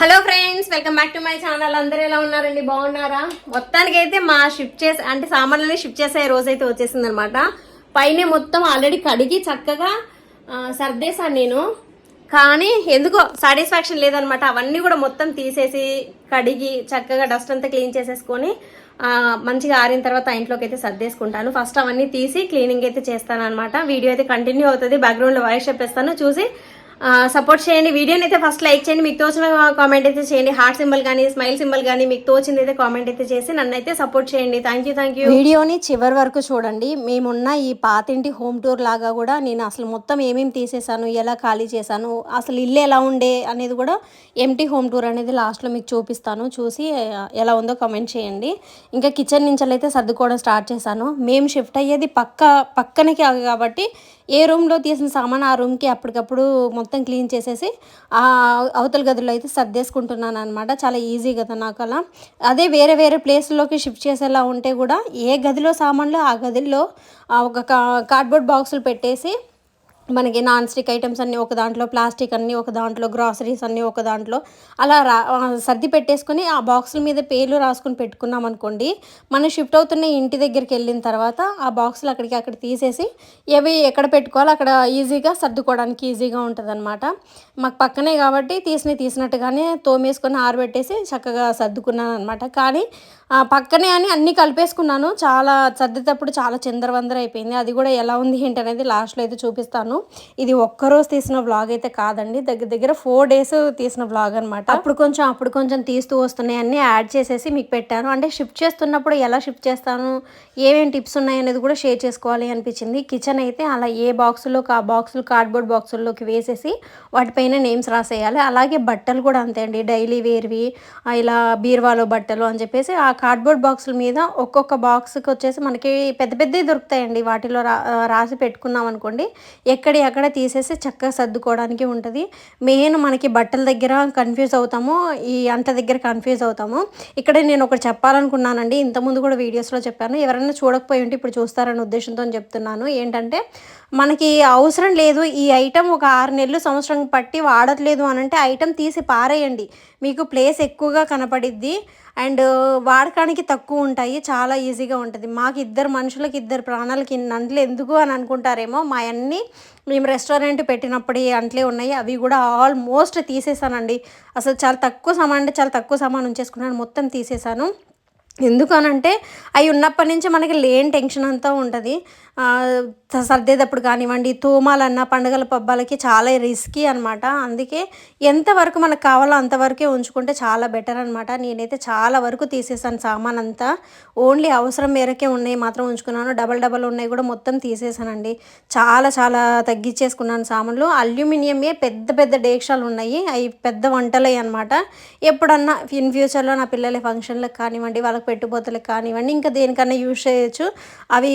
Hello friends welcome back to my channel అందరూ ఎలా ఉన్నారండి? బాగున్నారా? మొత్తానికి అయితే మా షిఫ్ట్ చేసి అంటే సామాన్లని షిఫ్ట్ చేసే రోజు అయితే వచ్చేసింది అనమాట పైన మొత్తం ఆల్రెడీ కడిగి చక్కగా సర్దేశాను నేను. కానీ ఎందుకో సాటిస్ఫాక్షన్ లేదనమాట అవన్నీ కూడా మొత్తం తీసేసి కడిగి చక్కగా డస్ట్ అంతా క్లీన్ చేసేసుకొని మంచిగా ఆరిన తర్వాత ఇంట్లోకి అయితే సర్దేసుకుంటాను. ఫస్ట్ అవన్నీ తీసి క్లీనింగ్ అయితే చేస్తాను అనమాట వీడియో అయితే కంటిన్యూ అవుతుంది. బ్యాక్గ్రౌండ్లో వాయిస్ చెప్పేస్తాను. చూసి సపోర్ట్ చేయండి. వీడియోని అయితే ఫస్ట్ లైక్ చేయండి. మీకు తోచిన కామెంట్ అయితే చేయండి. హార్ట్ సింబల్ కానీ స్మైల్ సింబల్ కానీ మీకు తోచింది అయితే కామెంట్ అయితే చేసి నన్ను అయితే సపోర్ట్ చేయండి. థ్యాంక్ యూ థ్యాంక్ యూ వీడియోని చివరి వరకు చూడండి. మేమున్న ఈ పాతింటి హోమ్ టూర్ లాగా కూడా నేను అసలు మొత్తం ఏమేమి తీసేసాను ఎలా ఖాళీ చేశాను అసలు ఇల్లు ఎలా ఉండే అనేది కూడా ఎంటీ హోమ్ టూర్ అనేది లాస్ట్లో మీకు చూపిస్తాను. చూసి ఎలా ఉందో కమెంట్ చేయండి. ఇంకా కిచెన్ నుంచి అయితే సర్దుకోవడం స్టార్ట్ చేశాను. మేము షిఫ్ట్ అయ్యేది పక్క పక్కనకి కాబట్టి ఏ రూమ్లో తీసిన సామాన్ ఆ రూమ్కి అప్పటికప్పుడు మొత్తం క్లీన్ చేసేసి ఆ అవతల గదిలో అయితే సర్దేసుకుంటున్నాను అనమాట చాలా ఈజీ కదా నాకు అలా. అదే వేరే వేరే ప్లేస్లోకి షిఫ్ట్ చేసేలా ఉంటే కూడా ఏ గదిలో సామాన్లు ఆ గదిలో ఆ ఒక కా- కార్డ్బోర్డ్ బాక్సులు పెట్టేసి మనకి నాన్ స్టిక్ ఐటమ్స్ అన్నీ ఒక దాంట్లో ప్లాస్టిక్ అన్నీ ఒక దాంట్లో గ్రాసరీస్ అన్నీ ఒక దాంట్లో అలా రా సర్ది పెట్టేసుకొని ఆ బాక్సుల మీద పేర్లు రాసుకుని పెట్టుకున్నాం అనుకోండి మనం షిఫ్ట్ అవుతున్న ఇంటి దగ్గరికి వెళ్ళిన తర్వాత ఆ బాక్సులు అక్కడికి అక్కడ తీసేసి ఏవి ఎక్కడ పెట్టుకోవాలో అక్కడ ఈజీగా సర్దుకోవడానికి ఈజీగా ఉంటుంది అనమాట మాకు పక్కనే కాబట్టి తీసిన తీసినట్టుగానే తోమేసుకొని ఆరబెట్టేసి చక్కగా సర్దుకున్నాను అనమాట కానీ పక్కనే అని అన్నీ కలిపేసుకున్నాను. చాలా సర్దేటప్పుడు చాలా చిందరవందర అయిపోయింది. అది కూడా ఎలా ఉంది ఏంటి అనేది లాస్ట్లో అయితే చూపిస్తాను. ఇది ఒక్కరోజు తీసిన వ్లాగ్ అయితే కాదండి. దగ్గర దగ్గర ఫోర్ డేస్ తీసిన వ్లాగ్ అనమాట అప్పుడు కొంచెం అప్పుడు కొంచెం తీస్తూ వస్తున్నాయి. అన్నీ యాడ్ చేసేసి మీకు పెట్టాను. అంటే షిఫ్ట్ చేస్తున్నప్పుడు ఎలా షిఫ్ట్ చేస్తాను? ఏమేమి టిప్స్ ఉన్నాయి అనేది కూడా షేర్ చేసుకోవాలి అనిపించింది. కిచెన్ అయితే అలా ఏ బాక్సులోకి ఆ బాక్సులు కార్డ్బోర్డ్ బాక్సుల్లోకి వేసేసి వాటిపైన నేమ్స్ రాసేయాలి. అలాగే బట్టలు కూడా అంతే అండి. డైలీ వేర్వి ఇలా బీర్వాలో బట్టలు అని చెప్పేసి ఆ కార్డ్బోర్డ్ బాక్సుల మీద ఒక్కొక్క బాక్స్కి వచ్చేసి మనకి పెద్ద పెద్దవి దొరుకుతాయండి. వాటిలో రా రాసి పెట్టుకున్నాం అనుకోండి ఎక్కడి అక్కడ తీసేసి చక్కగా సర్దుకోవడానికి ఉంటుంది. మెయిన్ మనకి బట్టల దగ్గర కన్ఫ్యూజ్ అవుతాము ఈ అంట దగ్గర కన్ఫ్యూజ్ అవుతాము. ఇక్కడ నేను ఒకటి చెప్పాలనుకున్నానండి ఇంతకుముందు కూడా వీడియోస్లో చెప్పాను. ఎవరైనా చూడకపోయి ఉంటే ఇప్పుడు చూస్తారనే ఉద్దేశంతో చెప్తున్నాను. ఏంటంటే మనకి అవసరం లేదు ఈ ఐటెం ఒక ఆరు నెలలు సంవత్సరం పట్టి వాడట్లేదు అని అంటే ఐటెం తీసి పారేయండి. మీకు ప్లేస్ ఎక్కువగా కనపడిద్ది అండ్ వాడకానికి తక్కువ ఉంటాయి చాలా ఈజీగా ఉంటుంది. మాకు ఇద్దరు మనుషులకి ఇద్దరు ప్రాణాలకి ఇన్ని అంట్లు ఎందుకు అని అనుకుంటారేమో మా అన్నీ మేము రెస్టారెంట్ పెట్టినప్పుడు అంట్లే ఉన్నాయి అవి కూడా ఆల్మోస్ట్ తీసేసానండి. అసలు చాలా తక్కువ సామాన్ అంటే చాలా తక్కువ సామాన్ ఉంచేసుకున్నాను మొత్తం తీసేసాను. ఎందుకనంటే అవి ఉన్నప్పటి నుంచి మనకి లేని టెన్షన్ అంతా ఉంటుంది. సర్దేటప్పుడు కానివ్వండి తోమాలన్న పండుగల పబ్బాలకి చాలా రిస్కీ అనమాట అందుకే ఎంతవరకు మనకు కావాలో అంతవరకే ఉంచుకుంటే చాలా బెటర్ అనమాట నేనైతే చాలా వరకు తీసేసాను సామాన్ అంతా ఓన్లీ అవసరం మేరకే ఉన్నాయి మాత్రం ఉంచుకున్నాను. డబల్ డబల్ ఉన్నాయి కూడా మొత్తం తీసేసానండి. చాలా చాలా తగ్గించేసుకున్నాను సామాన్లు. అల్యూమినియమే పెద్ద పెద్ద డేక్షాలు ఉన్నాయి. అవి పెద్ద వంటలే అనమాట ఎప్పుడన్నా ఇన్ ఫ్యూచర్లో నా పిల్లల ఫంక్షన్లకు కానివ్వండి వాళ్ళకి పెట్టుబోతులకు కానివ్వండి ఇంకా దేనికన్నా యూజ్ చేయొచ్చు. అవి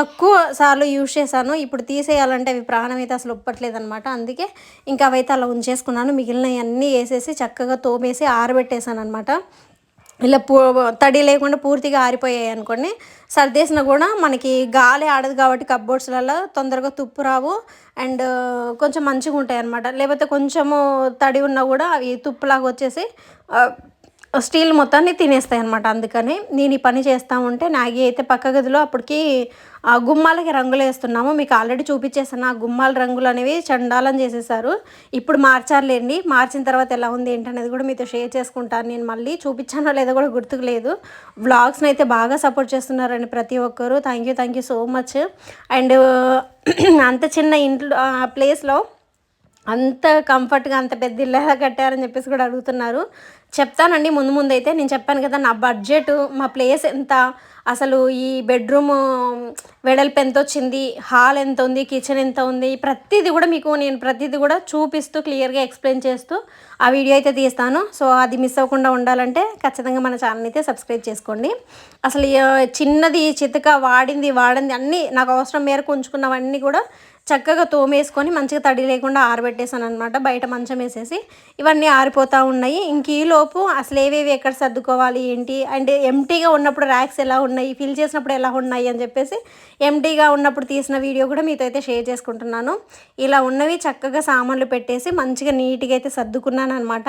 తక్కువ సార్లు యూజ్ చేశాను. ఇప్పుడు తీసేయాలంటే అవి ప్రాణం అయితే అసలు ఒప్పట్లేదు అనమాట అందుకే ఇంకా అవైతే అలా ఉంచేసుకున్నాను. మిగిలినవి అన్నీ వేసేసి చక్కగా తోమేసి ఆరబెట్టేశాను అనమాట ఇలా పూ తడి లేకుండా పూర్తిగా ఆరిపోయాయి అనుకోండి సర్దేసిన కూడా మనకి గాలి ఆడదు కాబట్టి కప్బోర్డ్స్లలో తొందరగా తుప్పు రావు. అండ్ కొంచెం మంచిగా ఉంటాయి అనమాట లేకపోతే కొంచెము తడి ఉన్నా కూడా అవి తుప్పులాగా వచ్చేసి స్టీల్ మొత్తాన్ని తినేస్తాయి అనమాట అందుకని నేను ఈ పని చేస్తూ ఉంటే నాగి అయితే పక్క గదిలో అప్పటికి ఆ గుమ్మాలకి రంగులు వేస్తున్నాము. మీకు ఆల్రెడీ చూపించేసాను ఆ గుమ్మాల రంగులు అనేవి చండాలం చేసేసారు ఇప్పుడు మార్చారులేండి. మార్చిన తర్వాత ఎలా ఉంది ఏంటనేది కూడా మీతో షేర్ చేసుకుంటాను. నేను మళ్ళీ చూపించానో లేదో కూడా గుర్తుకు లేదు. వ్లాగ్స్ని అయితే బాగా సపోర్ట్ చేస్తున్నారండి ప్రతి ఒక్కరు. Thank you thank you so much and అంత చిన్న ఇంట్లో ప్లేస్లో అంత కంఫర్ట్గా అంత పెద్ద ఇల్లు కట్టారని చెప్పేసి కూడా అడుగుతున్నారు. చెప్తానండి ముందు ముందు అయితే నేను చెప్పాను కదా నా బడ్జెట్ మా ప్లేస్ ఎంత అసలు ఈ బెడ్రూమ్ వెడల్పు ఎంత వచ్చింది హాల్ ఎంత ఉంది కిచెన్ ఎంత ఉంది ప్రతిదీ కూడా మీకు నేను ప్రతిదీ కూడా చూపిస్తూ క్లియర్గా ఎక్స్ప్లెయిన్ చేస్తూ ఆ వీడియో అయితే తీస్తాను. సో అది మిస్ అవ్వకుండా ఉండాలంటే ఖచ్చితంగా మన ఛానల్ అయితే సబ్స్క్రైబ్ చేసుకోండి. అసలు చిన్నది చితక వాడింది వాడింది అన్నీ నాకు అవసరం మేరకు ఉంచుకున్నవన్నీ కూడా చక్కగా తోమేసుకొని మంచిగా తడి లేకుండా ఆరబెట్టేసాను అనమాట బయట మంచం వేసేసి ఇవన్నీ ఆరిపోతూ ఉన్నాయి. ఇంక ఈలోపు అసలు ఏవేవి ఎక్కడ సర్దుకోవాలి ఏంటి? అండ్ ఎంటీగా ఉన్నప్పుడు ర్యాక్స్ ఎలా ఉన్నాయి? ఫిల్ చేసినప్పుడు ఎలా ఉన్నాయి? అని చెప్పేసి ఎంటీగా ఉన్నప్పుడు తీసిన వీడియో కూడా మీతో అయితే షేర్ చేసుకుంటున్నాను. ఇలా ఉన్నవి చక్కగా సామాన్లు పెట్టేసి మంచిగా నీట్గా అయితే సర్దుకున్నాను అనమాట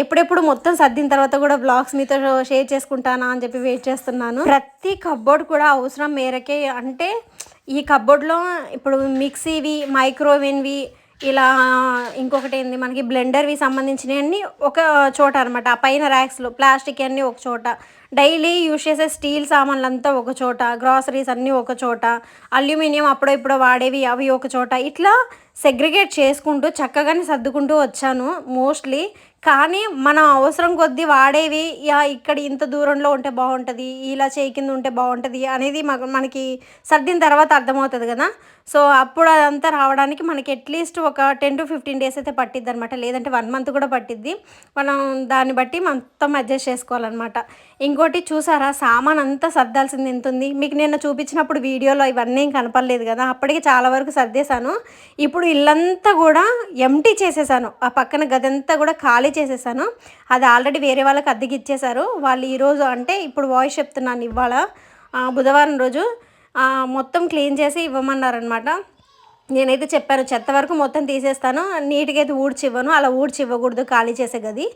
ఎప్పుడెప్పుడు మొత్తం సర్దిన తర్వాత కూడా బ్లాగ్స్ మీతో షేర్ చేసుకుంటానా అని చెప్పి వెయిట్ చేస్తున్నాను. ప్రతి కబ్బోర్డ్ కూడా అవసరం మేరకే అంటే ఈ కబోర్డ్లో ఇప్పుడు మిక్సీవి మైక్రోవేవ్వి ఇలా ఇంకొకటి ఏంది మనకి బ్లెండర్వి సంబంధించినవన్నీ ఒక చోట అనమాట ఆ పైన ర్యాక్స్లో ప్లాస్టిక్ అన్నీ ఒక చోట. డైలీ యూజ్ చేసే స్టీల్ సామాన్లు అంతా ఒక చోట. గ్రాసరీస్ అన్నీ ఒక చోట. అల్యూమినియం అప్పుడో ఇప్పుడో వాడేవి అవి ఒక చోట. ఇట్లా సెగ్రిగేట్ చేసుకుంటూ చక్కగానే సర్దుకుంటూ వచ్చాను. మోస్ట్లీ కానీ మన అవసరం కొద్దీ వాడేవి యా ఇక్కడ ఇంత దూరంలో ఉంటే బాగుంటుంది ఇలా చేయి కింద ఉంటే బాగుంటుంది అనేది మనకి సర్దిన తర్వాత అర్థమవుతుంది కదా. సో అప్పుడు అదంతా రావడానికి మనకి అట్లీస్ట్ ఒక టెన్ టు ఫిఫ్టీన్ డేస్ అయితే పట్టిద్ది అనమాట లేదంటే వన్ మంత్ కూడా పట్టిద్ది. మనం దాన్ని బట్టి మొత్తం అడ్జస్ట్ చేసుకోవాలన్నమాట. ఇంకోటి చూసారా? సామాన్ అంతా సర్దాల్సింది ఎంత ఉంది మీకు నిన్న చూపించినప్పుడు వీడియోలో ఇవన్నీ ఏం కనపడలేదు కదా? అప్పటికి చాలా వరకు సర్దేశాను. ఇప్పుడు ఇల్లంతా కూడా ఎంటీ చేసేసాను ఆ పక్కన గదంతా కూడా ఖాళీ చేసేసాను అది ఆల్రెడీ వేరే వాళ్ళకి అద్దెకి ఇచ్చేశారు. వాళ్ళు ఈరోజు అంటే ఇప్పుడు వాయిస్ చెప్తున్నాను ఇవాళ. బుధవారం రోజు మొత్తం క్లీన్ చేసి ఇవ్వమన్నారనమాట. నేనైతే చెప్పాను చెత్త వరకు మొత్తం తీసేస్తాను నీట్గా అయితే ఊడ్చివ్వను అలా ఊడ్చి ఇవ్వకూడదు ఖాళీ చేసే గది.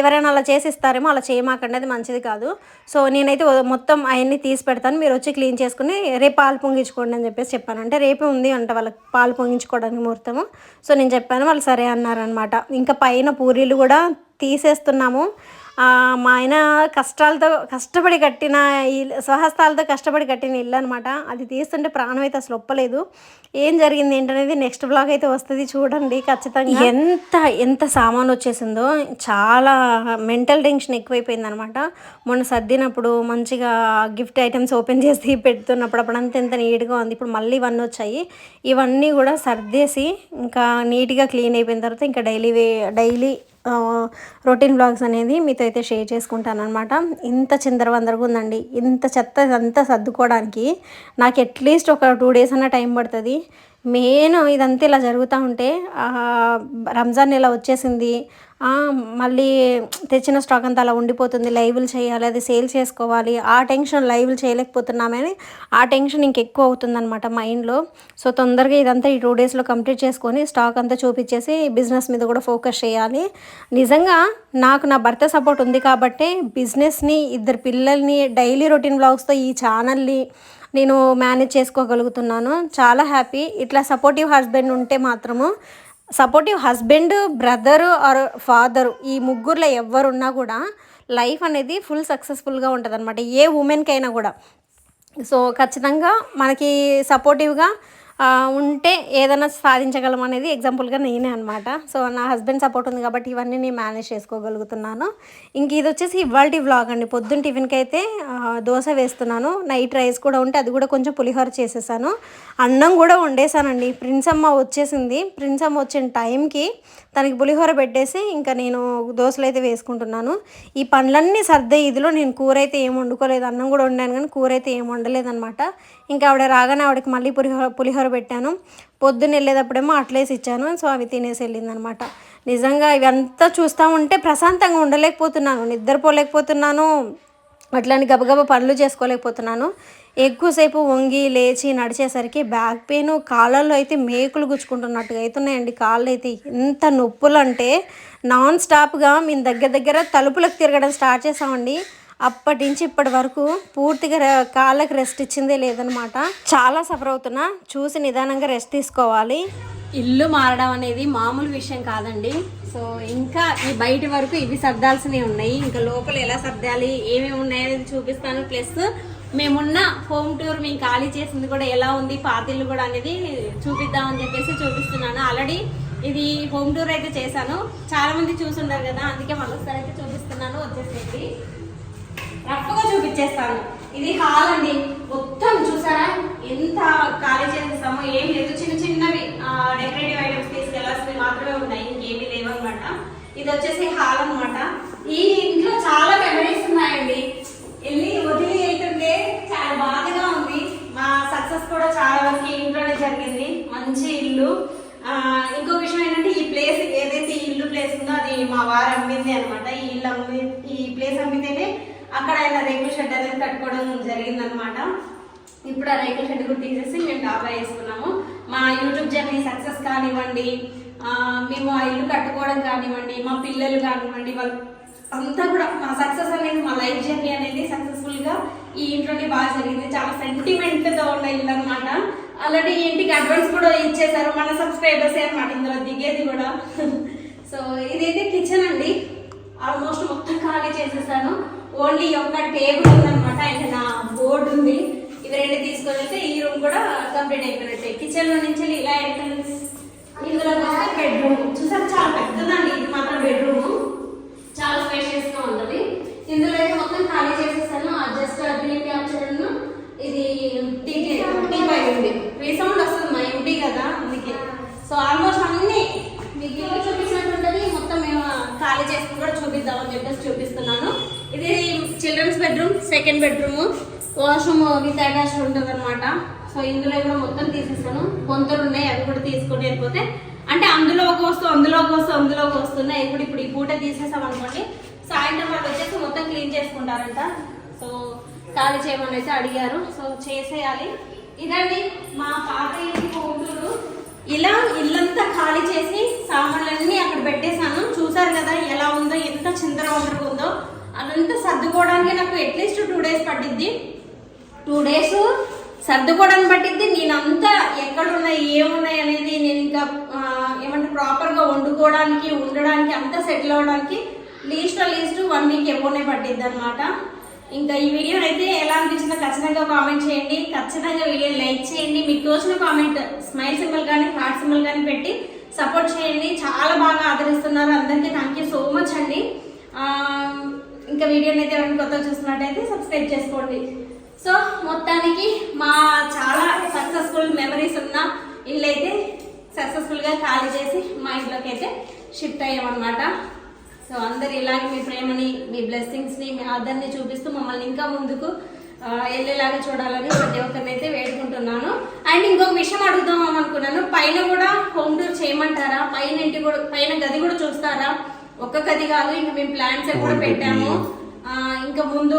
ఎవరైనా అలా చేసి ఇస్తారేమో అలా చేయమాకండి అది మంచిది కాదు. సో నేనైతే మొత్తం అవన్నీ తీసి పెడతాను మీరు వచ్చి క్లీన్ చేసుకుని రేపు పాలు పొంగించుకోండి అని చెప్పేసి చెప్పాను. అంటే రేపే ఉంది అంట వాళ్ళకి పాలు పొంగించుకోవడానికి ముహూర్తము. సో నేను చెప్పాను వాళ్ళు సరే అన్నారనమాట. ఇంకా పైన పూరీలు కూడా తీసేస్తున్నాము. మా ఆయన కష్టాలతో కష్టపడి కట్టిన ఈ స్వహస్తాలతో కష్టపడి కట్టిన ఇల్లు అనమాట అది తీస్తుంటే ప్రాణం అయితే అసలు ఒప్పలేదు. ఏం జరిగింది ఏంటనేది నెక్స్ట్ బ్లాగ్ అయితే వస్తుంది చూడండి ఖచ్చితంగా. ఎంత ఎంత సామాన్ వచ్చేసిందో చాలా మెంటల్ టెన్షన్ ఎక్కువైపోయింది అనమాట మొన్న సర్దినప్పుడు మంచిగా గిఫ్ట్ ఐటమ్స్ ఓపెన్ చేసి పెడుతున్నప్పుడు అప్పుడు అంత ఎంత నీట్గా ఉంది. ఇప్పుడు మళ్ళీ ఇవన్నీ వచ్చాయి. ఇవన్నీ కూడా సర్దేసి ఇంకా నీట్గా క్లీన్ అయిపోయిన తర్వాత ఇంకా daily way daily routine blogs అనేది మీతో అయితే షేర్ చేసుకుంటాను అనమాట ఇంత చిందరవందరగా ఉందండి ఇంత చెత్త అంతా సర్దుకోవడానికి నాకు అట్లీస్ట్ ఒక టూ డేస్ అన్న టైం పడుతుంది. మెయిన్ ఇదంతా ఇలా జరుగుతూ ఉంటే రంజాన్ నెల వచ్చేసింది. మళ్ళీ తెచ్చిన స్టాక్ అంతా అలా ఉండిపోతుంది. లైవ్లు చేయాలి అది సేల్ చేసుకోవాలి. ఆ టెన్షన్ లైవ్లు చేయలేకపోతున్నామని ఆ టెన్షన్ ఇంకెక్కువ అవుతుందన్నమాట మైండ్లో. సో తొందరగా ఇదంతా ఈ టూ డేస్లో కంప్లీట్ చేసుకొని స్టాక్ అంతా చూపించేసి బిజినెస్ మీద కూడా ఫోకస్ చేయాలి. నిజంగా నాకు నా భర్త సపోర్ట్ ఉంది కాబట్టి బిజినెస్ని ఇద్దరు పిల్లల్ని డైలీ రొటీన్ బ్లాగ్స్తో ఈ ఛానల్ని నేను మేనేజ్ చేసుకోగలుగుతున్నాను. చాలా హ్యాపీ ఇట్లా సపోర్టివ్ హస్బెండ్ ఉంటే మాత్రము supportive husband brother or father ఈ ముగ్గురులో ఎవరున్నా కూడా లైఫ్ అనేది ఫుల్ సక్సెస్ఫుల్గా ఉంటుంది అనమాట ఏ ఉమెన్కైనా కూడా. సో ఖచ్చితంగా మనకి సపోర్టివ్గా ఉంటే ఏదైనా సాధించగలం అనేది ఎగ్జాంపుల్గా నేనే అనమాట సో నా హస్బెండ్ సపోర్ట్ ఉంది కాబట్టి ఇవన్నీ నేను మేనేజ్ చేసుకోగలుగుతున్నాను. ఇంక ఇది వచ్చేసి ఇవాళ వ్లాగ్ అండి. పొద్దున్న టిఫిన్కి అయితే దోశ వేస్తున్నాను. నైట్ రైస్ కూడా ఉంటే అది కూడా కొంచెం పులిహోర చేసేసాను. అన్నం కూడా వండేసానండి. ప్రిన్స్ అమ్మ వచ్చేసింది. ప్రిన్స్ అమ్మ వచ్చిన టైంకి తనకి పులిహోర పెట్టేసి ఇంకా నేను దోశలు అయితే వేసుకుంటున్నాను. ఈ పండ్లన్నీ సర్దే ఇదిలో నేను కూర అయితే ఏం వండుకోలేదు. అన్నం కూడా వండాను కానీ కూర అయితే ఏం వండలేదన్నమాట. ఇంకా ఆవిడ రాగానే ఆవిడకి మళ్ళీ పులిహోర పులిహోర పెట్టాను. పొద్దున్న వెళ్ళేటప్పుడేమో అట్లేసి ఇచ్చాను. సో అవి తినేసి వెళ్ళిందనమాట. నిజంగా ఇవంతా చూస్తూ ఉంటే ప్రశాంతంగా ఉండలేకపోతున్నాను. నిద్రపోలేకపోతున్నాను. అట్లాంటి గబగబ పనులు చేసుకోలేకపోతున్నాను. ఎక్కువసేపు వంగి లేచి నడిచేసరికి బ్యాక్ పెయిన్ కాళ్ళల్లో అయితే మేకులు గుచ్చుకుంటున్నట్టుగా అవుతున్నాయండి. కాళ్ళు అయితే ఎంత నొప్పులు అంటే నాన్ స్టాప్గా మేము దగ్గర దగ్గర తలుపులకు తిరగడం స్టార్ట్ చేసామండి. అప్పటి నుంచి ఇప్పటి వరకు పూర్తిగా కాళ్ళకి రెస్ట్ ఇచ్చిందే లేదనమాట చాలా సఫర్ అవుతున్నా. చూసి నిదానంగా రెస్ట్ తీసుకోవాలి. ఇల్లు మారడం అనేది మామూలు విషయం కాదండి. సో ఇంకా ఈ బయట వరకు ఇవి సర్దాల్సినవి ఉన్నాయి. ఇంకా లోపల ఎలా సర్దాలి ఏమేమి ఉన్నాయి అనేది చూపిస్తాను. ప్లస్ మేమున్న హోమ్ టూర్ మేము ఖాళీ చేసింది కూడా ఎలా ఉంది పాతిల్లు కూడా అనేది చూపిద్దామని చెప్పేసి చూపిస్తున్నాను. ఆల్రెడీ ఇది హోమ్ టూర్ అయితే చేశాను. చాలా మంది చూసుంటారు కదా అందుకే మరొకసారి అయితే చూపిస్తున్నాను. వచ్చేసేది రఫ్గా చూపించేస్తాను. ఇది హాల్ అండి మొత్తం చూసారా? ఎంత ఖాళీ చేసేస్తామో ఏం లేదు. చిన్న చిన్నవి డెకరేటివ్ ఐటమ్స్ తీసుకెళ్ళాల్సినవి మాత్రమే ఉన్నాయి. ఇంకేమీ లేవు అనమాట ఇది వచ్చేసి హాల్ అన్నమాట. ఈ ఇంట్లో చాలా మెమరీస్ ఉన్నాయండి. వెళ్ళి వదిలి వెళ్తుంటే చాలా బాధగా ఉంది. మా సక్సెస్ కూడా చాలా వరకు ఇంట్లోనే జరిగింది. మంచి ఇల్లు. ఇంకో విషయం ఏంటంటే ఈ ప్లేస్ ఏదైతే ఈ ఇల్లు ప్లేస్ ఉందో అది మా వారు అమ్మింది అనమాట ఈ ఇల్లు అమ్మి ఈ ప్లేస్ అమ్మితేనే అక్కడ ఆయన రేకుల షెడ్ అనేది కట్టుకోవడం జరిగిందనమాట ఇప్పుడు ఆ రేకుల షెడ్ కూడా తీసేసి మేము డాబా వేసుకున్నాము. మా యూట్యూబ్ జర్నీ సక్సెస్ కానివ్వండి మేము ఆ ఇల్లు కట్టుకోవడం కానివ్వండి మా పిల్లలు కానివ్వండి వాళ్ళు అంతా కూడా మా సక్సెస్ అనేది మా లైఫ్ జర్నీ అనేది సక్సెస్ఫుల్గా ఈ ఇంట్లోనే బాగా జరిగింది. చాలా సెంటిమెంట్తో ఉన్న ఇల్లు అనమాట ఆల్రెడీ ఇంటికి అడ్వాన్స్ కూడా ఇచ్చేసారు మన సబ్స్క్రైబర్స్ అనమాట ఇందులో దిగేది కూడా. సో ఇదైతే కిచెన్ అండి. ఆల్మోస్ట్ మొత్తం ఖాళీ చేసేసాను. ఓన్లీ ఒక్క టేబుల్ ఉందన్నమాట. అండ్ నా బోర్డు ఉంది. ఇవి రెండు తీసుకొని వెళ్తే ఈ రూమ్ కూడా కంప్లీట్ అయిపోయినట్టే. కిచెన్లో నుంచి ఇలా ఎంట్రన్స్ ఇందులో బెడ్రూమ్ చూసారు? చాలా పెద్దదండి. ఇది మాత్రం బెడ్రూమ్ చాలా స్పేషియస్గా ఉంటది ఇందులో అయితే మొత్తం ఖాళీ చేసేసాను జస్ట్ అగ్ని క్యాప్చర్ ఇది టీ టీ పై ఉంది రీసౌండ్ వస్తుంది మా ఇంటి కదా అందుకే సో ఆల్మోస్ట్ అన్ని మీకు ఇల్లు చూపించినట్టుంటది మొత్తం మేము ఖాళీ చేసుకుని కూడా చూపిద్దామని చెప్పేసి చూపిస్తున్నాను ఇది children's bedroom second bedroom washroom with attached ఉంటుంది అనమాట సో ఇందులో కూడా మొత్తం తీసేసాను. కొంతలు ఉన్నాయి అవి కూడా తీసుకొని వెళ్ళిపోతే. అంటే అందులో ఒక వస్తువు అందులో ఒక వస్తువు అందులో ఒక వస్తున్నాయి ఇప్పుడు ఇప్పుడు ఈ పూట తీసేసాం అనుకోండి. సాయంత్రం వాళ్ళు వచ్చేసి మొత్తం క్లీన్ చేసుకుంటారంట. సో ఖాళీ చేయమని అయితే అడిగారు. సో చేసేయాలి. ఇదండి మా పాత ఇంటి హోటలు ఇలా ఇల్లంతా ఖాళీ చేసి సామాన్లన్నీ అక్కడ పెట్టేశాను. చూసారు కదా ఎలా ఉందో ఎంత చిందర ఉందో. అదంతా సర్దుకోవడానికి నాకు అట్లీస్ట్ టూ డేస్ పట్టిద్ది. టూ డేస్ సర్దుకోవడానికి పట్టింది నేనంతా ఎక్కడున్నాయి ఏమున్నాయి అనేది నేను ఇంకా ఏమంటే ప్రాపర్గా వండుకోవడానికి ఉండడానికి అంతా సెటిల్ అవ్వడానికి లీస్ట్ లీస్ట్ వన్ వీక్ ఎప్పుడే పట్టిద్ది అనమాట ఇంకా ఈ వీడియో అయితే ఎలా అనిపించిందో ఖచ్చితంగా కామెంట్ చేయండి. ఖచ్చితంగా వీడియో లైక్ చేయండి. మీకు తోచిన కామెంట్ స్మైల్ సింబల్ కానీ హార్ట్ సింబల్ కానీ పెట్టి సపోర్ట్ చేయండి. చాలా బాగా ఆదరిస్తున్నారు. అందరికీ థ్యాంక్ యూ సో మచ్ అండి ఆ, ఇంకా కొత్తగా చూస్తున్నట్టయితే సబ్స్క్రైబ్ చేసుకోండి. సో మొత్తానికి మా చాలా సక్సెస్ఫుల్ మెమరీస్ ఉన్న ఇల్లు అయితే సక్సెస్ఫుల్గా ఖాళీ చేసి మా ఇంట్లోకి అయితే షిఫ్ట్ అయ్యామన్నమాట. సో అందరు ఇలాగే మీ ప్రేమని మీ బ్లెస్సింగ్స్ని మీ ఆదరణని చూపిస్తూ మమ్మల్ని ఇంకా ముందుకు వెళ్ళేలాగా చూడాలని ప్రతి ఒక్కరిని అయితే వేడుకుంటున్నాను. అండ్ ఇంకొక విషయం అడుగుదాం అనుకున్నాను. పైన కూడా హోమ్ టూర్ చేయమంటారా? పైన ఇంటి కూడా పైన గది కూడా చూస్తారా? ఒక్క గది కాదు ఇంకా మేము ప్లాన్స్ కూడా పెట్టాము. ఇంకా ముందు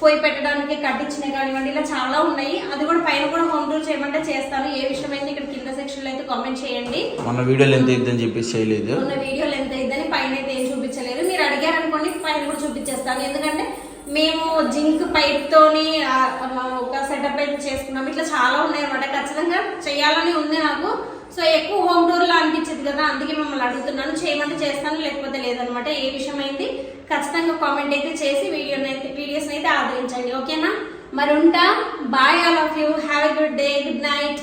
పోయి పెట్టడానికి కట్టించినవి కానివ్వండి ఇలా చాలా ఉన్నాయి. అది కూడా పైన కూడా హోమ్ టూర్ చేయమంటే చేస్తాను. ఏ విషయం అయితే ఇక్కడ కింద సెక్షన్లో అయితే కామెంట్ చేయండి. మన వీడియోలు ఎంత ఇద్దని చెప్పేసి చేయలేదు. ఉన్న వీడియోలు ఎంత ఇద్దని పైన అయితే ఏం చూపించలేదు. మీరు అడిగారు అనుకోండి పైన కూడా చూపించేస్తాను. ఎందుకంటే మేము జింక్ పైప్ తోని ఒక సెటప్ అయితే చేసుకున్నాం ఇట్లా చాలా ఉన్నాయి అనమాట ఖచ్చితంగా చేయాలని ఉంది నాకు. సో ఎక్కువ హోమ్ టూర్ లా అనిపించింది కదా అందుకే మిమ్మల్ని అడుగుతున్నాను చేయమంటే చేస్తాను లేకపోతే లేదనమాట. ఏ విషయమైంది ఖచ్చితంగా కామెంట్ అయితే చేసి వీడియోనైతే వీడియోస్ని అయితే ఆదరించండి. ఓకేనా మరి ఉంటా. Bye all of you have a good day good night